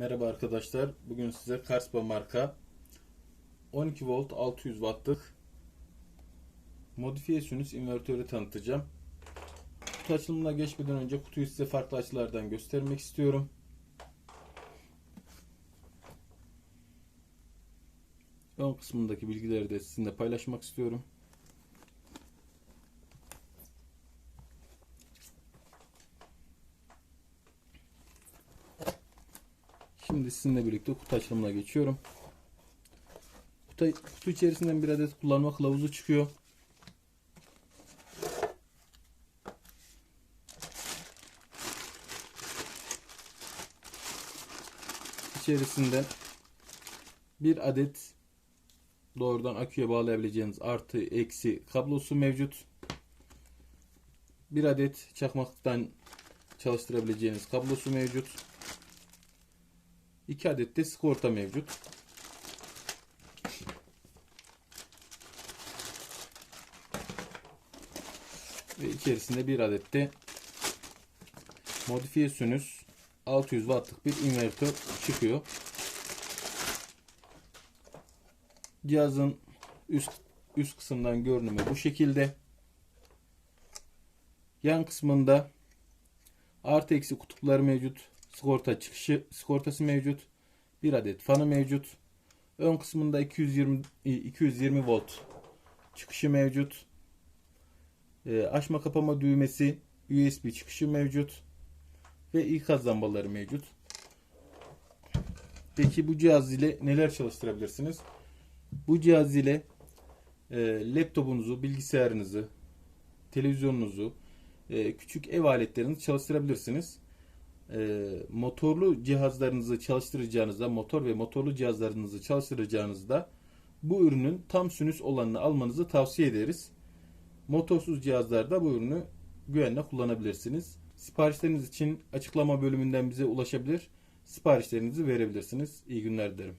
Merhaba arkadaşlar. Bugün size Karspa marka 12 volt 600 wattlık modifiye sinüs invertörü tanıtacağım. Kutu açılımına geçmeden önce kutuyu size farklı açılardan göstermek istiyorum. Ön kısmındaki bilgileri de sizinle paylaşmak istiyorum. Şimdi sizinle birlikte kutu açılımına geçiyorum. Kutu, kutu içerisinden bir adet kullanma kılavuzu çıkıyor. İçerisinde bir adet doğrudan aküye bağlayabileceğiniz artı eksi kablosu mevcut. Bir adet çakmaktan çalıştırabileceğiniz kablosu mevcut. 2 adet de sigorta mevcut. Ve içerisinde bir adet de modifiye sinüs 600 wattlık bir invertör çıkıyor. Cihazın üst üst kısımdan görünümü bu şekilde. Yan kısmında artı eksi kutupları mevcut. Sigorta çıkışı sigortası mevcut. Bir adet fanı mevcut. Ön kısmında 220 220 volt çıkışı mevcut. E, açma kapama düğmesi, USB çıkışı mevcut ve ikaz lambaları mevcut. Peki bu cihaz ile neler çalıştırabilirsiniz? Bu cihaz ile e, laptopunuzu, bilgisayarınızı, televizyonunuzu, e, küçük ev aletlerinizi çalıştırabilirsiniz. E, motorlu cihazlarınızı çalıştıracağınızda, motor ve motorlu cihazlarınızı çalıştıracağınızda bu ürünün tam sinüs olanını almanızı tavsiye ederiz. Motorsuz cihazlarda bu ürünü güvenle kullanabilirsiniz. Siparişleriniz için açıklama bölümünden bize ulaşabilir. Siparişlerinizi verebilirsiniz. İyi günler dilerim.